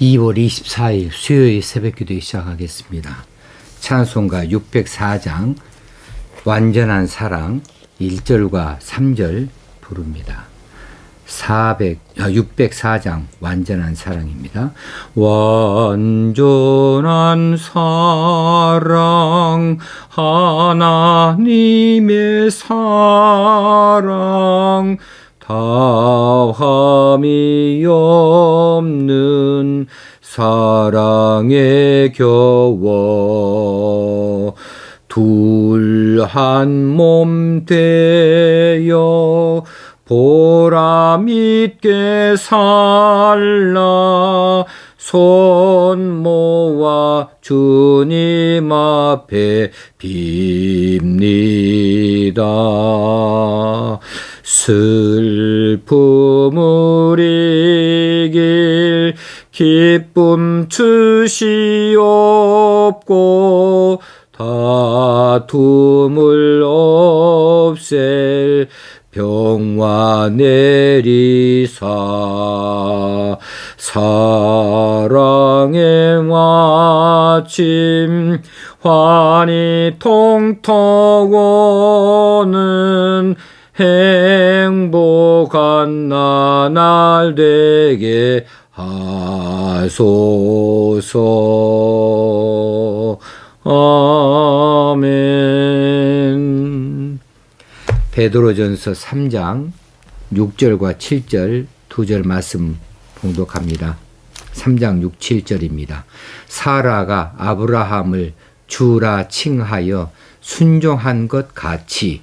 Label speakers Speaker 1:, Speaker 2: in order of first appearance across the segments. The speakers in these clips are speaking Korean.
Speaker 1: 2월 24일 수요일 새벽 기도 시작하겠습니다. 찬송가 604장 완전한 사랑 1절과 3절 부릅니다. 400, 아, 604장 완전한 사랑입니다. 완전한 사랑 하나님의 사랑 다함이 없는 사랑에 겨워 둘 한 몸 되어 보람 있게 살라 손 모아 주님 앞에 빕니다. 슬픔을 이길 기쁨 주시옵고 다툼을 없앨 평화 내리사 사랑의 마침 환히 통통 오는 행복한 나날 되게 하소서. 아멘. 베드로전서 3장 6절과 7절 두 절 말씀 봉독합니다. 3장 6, 7절입니다. 사라가 아브라함을 주라 칭하여 순종한 것 같이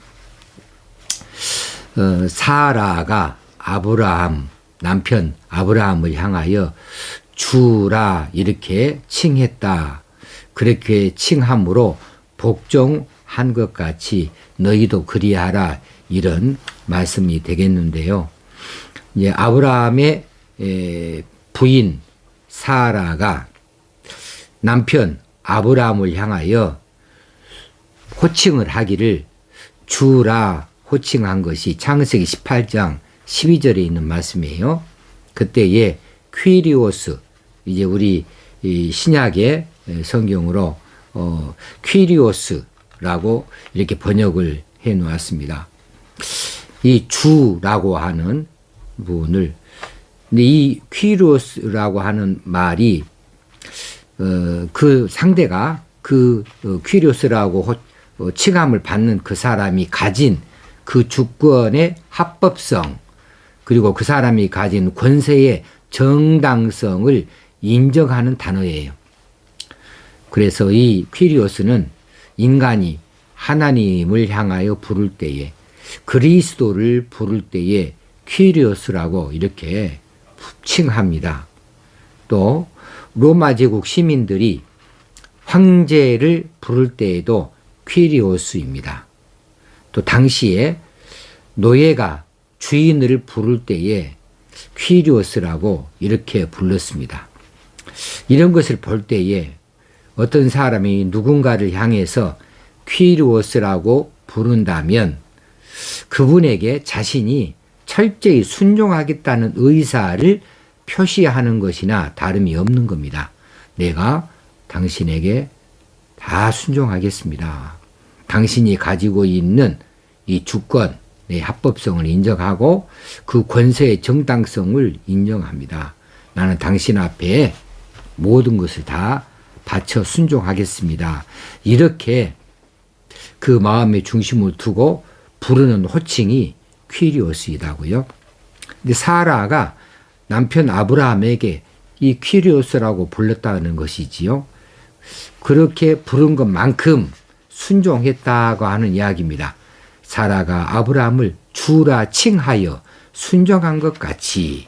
Speaker 1: 어, 사라가 아브라함 남편 아브라함을 향하여 주라 이렇게 칭했다. 그렇게 칭함으로 복종한 것 같이 너희도 그리하라 이런 말씀이 되겠는데요. 이제 아브라함의 부인 사라가 남편 아브라함을 향하여 호칭을 하기를 주라 호칭한 것이 창세기 18장 12절에 있는 말씀이에요. 그때에 퀴리오스 이제 우리 신약의 성경으로 어, 퀴리오스라고 이렇게 번역을 해 놓았습니다. 이 주라고 하는 분을 근데 이 퀴리오스라고 하는 말이 어, 그 상대가 그 어, 퀴리오스라고 호, 어, 칭함을 받는 그 사람이 가진 그 주권의 합법성 그리고 그 사람이 가진 권세의 정당성을 인정하는 단어예요. 그래서 이 퀴리오스는 인간이 하나님을 향하여 부를 때에 그리스도를 부를 때에 퀴리오스라고 이렇게 칭합니다. 또 로마 제국 시민들이 황제를 부를 때에도 퀴리오스입니다. 또 당시에 노예가 주인을 부를 때에 퀴리오스라고 이렇게 불렀습니다. 이런 것을 볼 때에 어떤 사람이 누군가를 향해서 퀴리오스라고 부른다면 그분에게 자신이 철저히 순종하겠다는 의사를 표시하는 것이나 다름이 없는 겁니다. 내가 당신에게 다 순종하겠습니다. 당신이 가지고 있는 이 주권, 의 합법성을 인정하고 그 권세의 정당성을 인정합니다. 나는 당신 앞에 모든 것을 다 바쳐 순종하겠습니다. 이렇게 그 마음의 중심을 두고 부르는 호칭이 퀴리오스이다고요. 근데 사라가 남편 아브라함에게 이 퀴리오스라고 불렀다는 것이지요. 그렇게 부른 것만큼 순종했다고 하는 이야기입니다. 사라가 아브라함을 주라 칭하여 순종한 것 같이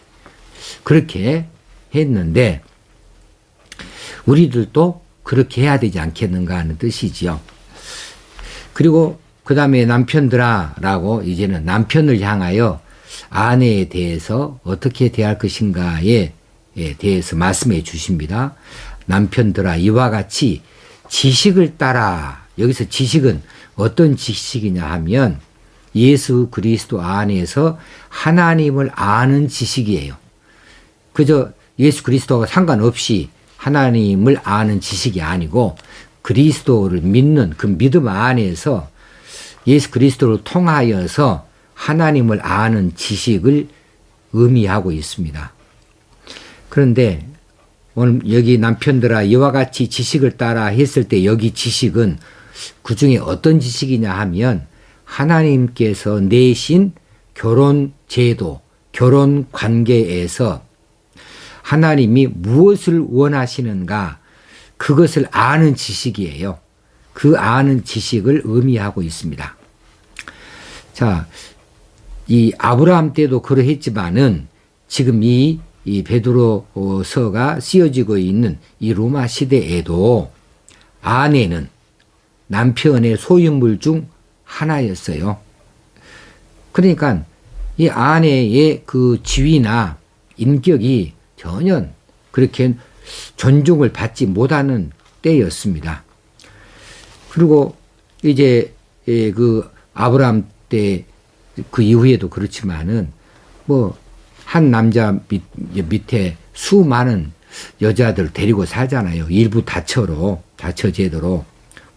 Speaker 1: 그렇게 했는데 우리들도 그렇게 해야 되지 않겠는가 하는 뜻이지요. 그리고 그 다음에 남편들아라고 이제는 남편을 향하여 아내에 대해서 어떻게 대할 것인가에 예, 대해서 말씀해 주십니다. 남편들아 이와 같이 지식을 따라 여기서 지식은 어떤 지식이냐 하면 예수 그리스도 안에서 하나님을 아는 지식이에요. 그저 예수 그리스도와 상관없이 하나님을 아는 지식이 아니고 그리스도를 믿는 그 믿음 안에서 예수 그리스도를 통하여서 하나님을 아는 지식을 의미하고 있습니다. 그런데 오늘 여기 남편들아 이와 같이 지식을 따라 했을 때 여기 지식은 그 중에 어떤 지식이냐 하면 하나님께서 내신 결혼 제도, 결혼 관계에서 하나님이 무엇을 원하시는가 그것을 아는 지식이에요. 그 아는 지식을 의미하고 있습니다. 자, 이 아브라함 때도 그러했지만은 지금 이, 이 베드로서가 쓰여지고 있는 이 로마 시대에도 아내는 남편의 소유물 중 하나였어요. 그러니까 이 아내의 그 지위나 인격이 전혀 그렇게 존중을 받지 못하는 때였습니다. 그리고 이제 예, 그 아브라함 때 그 이후에도 그렇지만은 뭐 한 남자 밑, 밑에 수많은 여자들 데리고 살잖아요. 일부 다처로 다처 제도로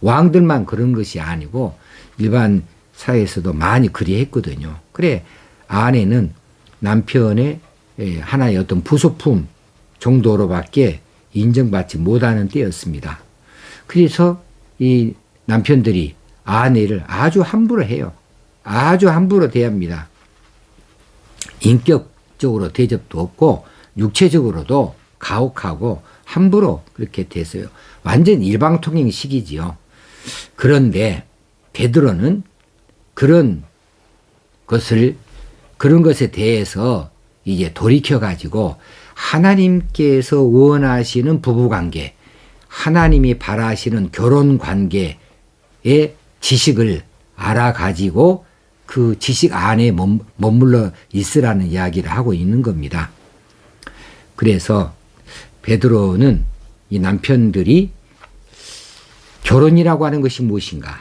Speaker 1: 왕들만 그런 것이 아니고 일반 사회에서도 많이 그리 했거든요. 그래 아내는 남편의 예, 하나의 어떤 부속품 정도로밖에 인정받지 못하는 때였습니다. 그래서 이 남편들이 아내를 아주 함부로 해요. 아주 함부로 대합니다. 인격적으로 대접도 없고 육체적으로도 가혹하고 함부로 그렇게 됐어요. 완전 일방통행식이지요. 그런데 베드로는 그런 것을 그런 것에 대해서 이제 돌이켜 가지고 하나님께서 원하시는 부부 관계, 하나님이 바라시는 결혼 관계의 지식을 알아 가지고 그 지식 안에 머물러 있으라는 이야기를 하고 있는 겁니다. 그래서 베드로는 이 남편들이 결혼이라고 하는 것이 무엇인가,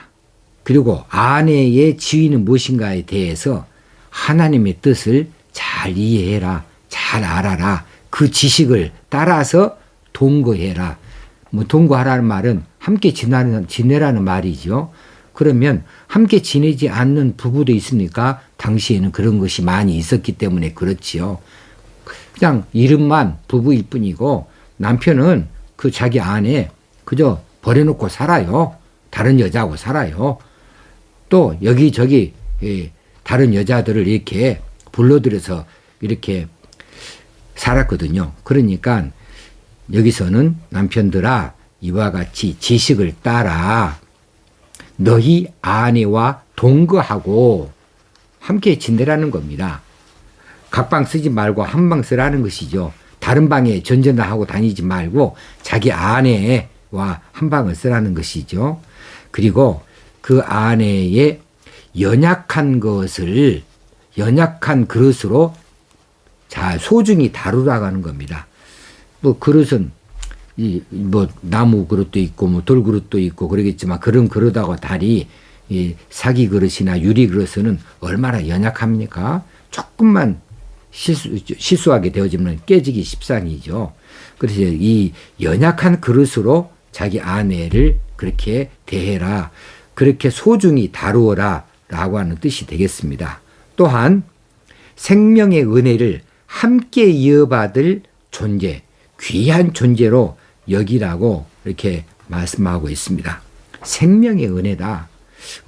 Speaker 1: 그리고 아내의 지위는 무엇인가에 대해서 하나님의 뜻을 잘 이해해라, 잘 알아라, 그 지식을 따라서 동거해라. 뭐 동거하라는 말은 함께 지내라는, 지내라는 말이죠. 그러면 함께 지내지 않는 부부도 있습니까? 당시에는 그런 것이 많이 있었기 때문에 그렇지요. 그냥 이름만 부부일 뿐이고 남편은 그 자기 아내 그저 버려놓고 살아요. 다른 여자하고 살아요. 또 여기저기 예, 다른 여자들을 이렇게 불러들여서 이렇게 살았거든요. 그러니까 여기서는 남편들아 이와 같이 지식을 따라 너희 아내와 동거하고 함께 지내라는 겁니다. 각방 쓰지 말고 한 방 쓰라는 것이죠. 다른 방에 전전하고 다니지 말고 자기 아내 와 한 방을 쓰라는 것이죠. 그리고 그 아내의 연약한 것을 연약한 그릇으로 잘 소중히 다루라가는 겁니다. 뭐 그릇은 이 뭐 나무 그릇도 있고 뭐 돌 그릇도 있고 그러겠지만 그런 그릇하고 달이 이 사기 그릇이나 유리 그릇은 얼마나 연약합니까? 조금만 실수 실수하게 되어지면 깨지기 십상이죠. 그래서 이 연약한 그릇으로 자기 아내를 그렇게 대해라. 그렇게 소중히 다루어라. 라고 하는 뜻이 되겠습니다. 또한 생명의 은혜를 함께 이어받을 존재, 귀한 존재로 여기라고 이렇게 말씀하고 있습니다. 생명의 은혜다.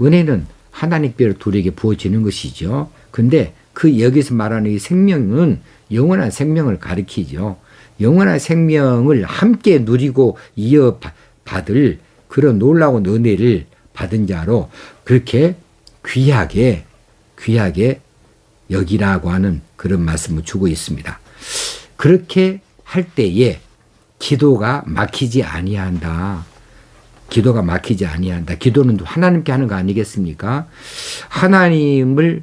Speaker 1: 은혜는 하나님께로 둘에게 부어지는 것이죠. 근데 그 여기서 말하는 이 생명은 영원한 생명을 가리키죠. 영원한 생명을 함께 누리고 이어받을 그런 놀라운 은혜를 받은 자로 그렇게 귀하게 귀하게 여기라고 하는 그런 말씀을 주고 있습니다. 그렇게 할 때에 기도가 막히지 아니한다. 기도가 막히지 아니한다. 기도는 하나님께 하는 거 아니겠습니까? 하나님을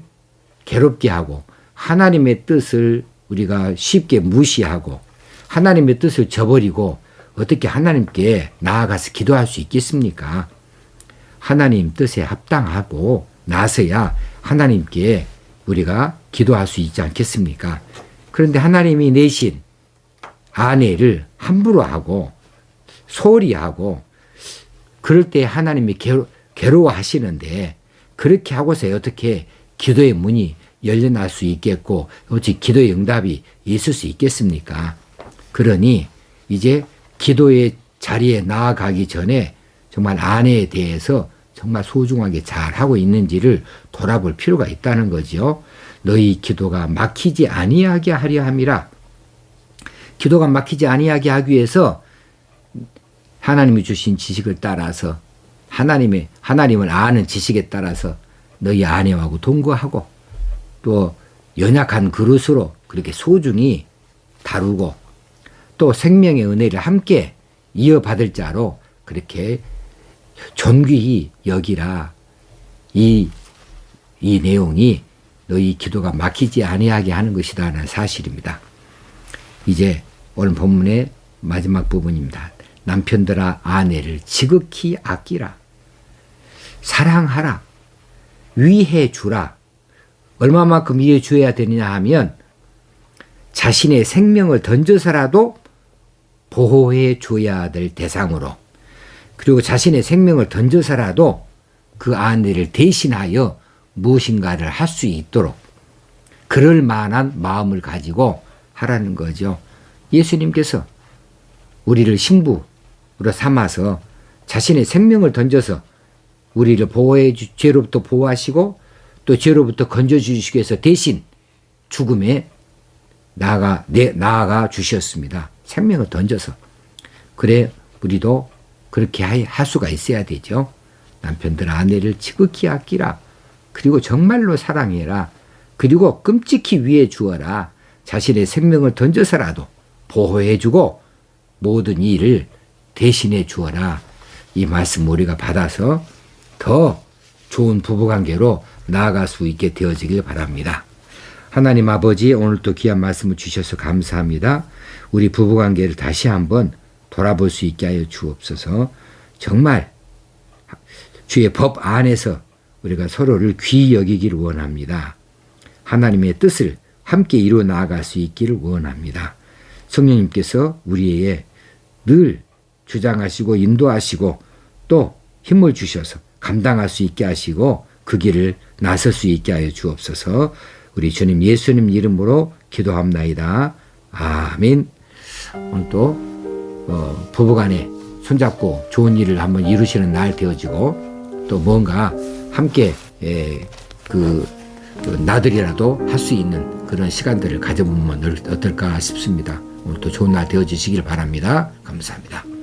Speaker 1: 괴롭게 하고 하나님의 뜻을 우리가 쉽게 무시하고 하나님의 뜻을 저버리고 어떻게 하나님께 나아가서 기도할 수 있겠습니까? 하나님 뜻에 합당하고 나서야 하나님께 우리가 기도할 수 있지 않겠습니까? 그런데 하나님이 내신 아내를 함부로 하고 소홀히 하고 그럴 때 하나님이 괴로, 괴로워하시는데 그렇게 하고서 어떻게 기도의 문이 열려날 수 있겠고 어찌 기도의 응답이 있을 수 있겠습니까? 그러니 이제 기도의 자리에 나아가기 전에 정말 아내에 대해서 정말 소중하게 잘 하고 있는지를 돌아볼 필요가 있다는 거죠. 너희 기도가 막히지 아니하게 하려 함이라. 기도가 막히지 아니하게 하기 위해서 하나님이 주신 지식을 따라서 하나님의 하나님을 아는 지식에 따라서 너희 아내하고 동거하고 또 연약한 그릇으로 그렇게 소중히 다루고 또 생명의 은혜를 함께 이어받을 자로 그렇게 존귀히 여기라 이, 이 내용이 너희 기도가 막히지 아니하게 하는 것이다라는 사실입니다. 이제 오늘 본문의 마지막 부분입니다. 남편들아 아내를 지극히 아끼라. 사랑하라. 위해 주라. 얼마만큼 위해 주어야 되느냐 하면 자신의 생명을 던져서라도 보호해 줘야 될 대상으로 그리고 자신의 생명을 던져서라도 그 아내를 대신하여 무엇인가를 할 수 있도록 그럴 만한 마음을 가지고 하라는 거죠. 예수님께서 우리를 신부로 삼아서 자신의 생명을 던져서 우리를 보호해 주, 죄로부터 보호하시고 또 죄로부터 건져 주시기 위해서 대신 죽음에 나아가 내 나아가 주셨습니다. 생명을 던져서 그래 우리도 그렇게 할 수가 있어야 되죠. 남편들 아내를 지극히 아끼라. 그리고 정말로 사랑해라. 그리고 끔찍히 위해 주어라. 자신의 생명을 던져서라도 보호해주고 모든 일을 대신해 주어라. 이 말씀 우리가 받아서 더 좋은 부부관계로 나아갈 수 있게 되어지길 바랍니다. 하나님 아버지 오늘도 귀한 말씀을 주셔서 감사합니다. 우리 부부관계를 다시 한번 돌아볼 수 있게 하여 주옵소서. 정말 주의 법 안에서 우리가 서로를 귀히 여기기를 원합니다. 하나님의 뜻을 함께 이루어 나아갈 수 있기를 원합니다. 성령님께서 우리에게 늘 주장하시고 인도하시고 또 힘을 주셔서 감당할 수 있게 하시고 그 길을 나설 수 있게 하여 주옵소서 우리 주님 예수님 이름으로 기도합나이다. 아멘. 오늘 또 어, 부부간에 손잡고 좋은 일을 한번 이루시는 날 되어지고 또 뭔가 함께 에, 그, 그 나들이라도 할 수 있는 그런 시간들을 가져보면 어떨까 싶습니다. 오늘 또 좋은 날 되어지시길 바랍니다. 감사합니다.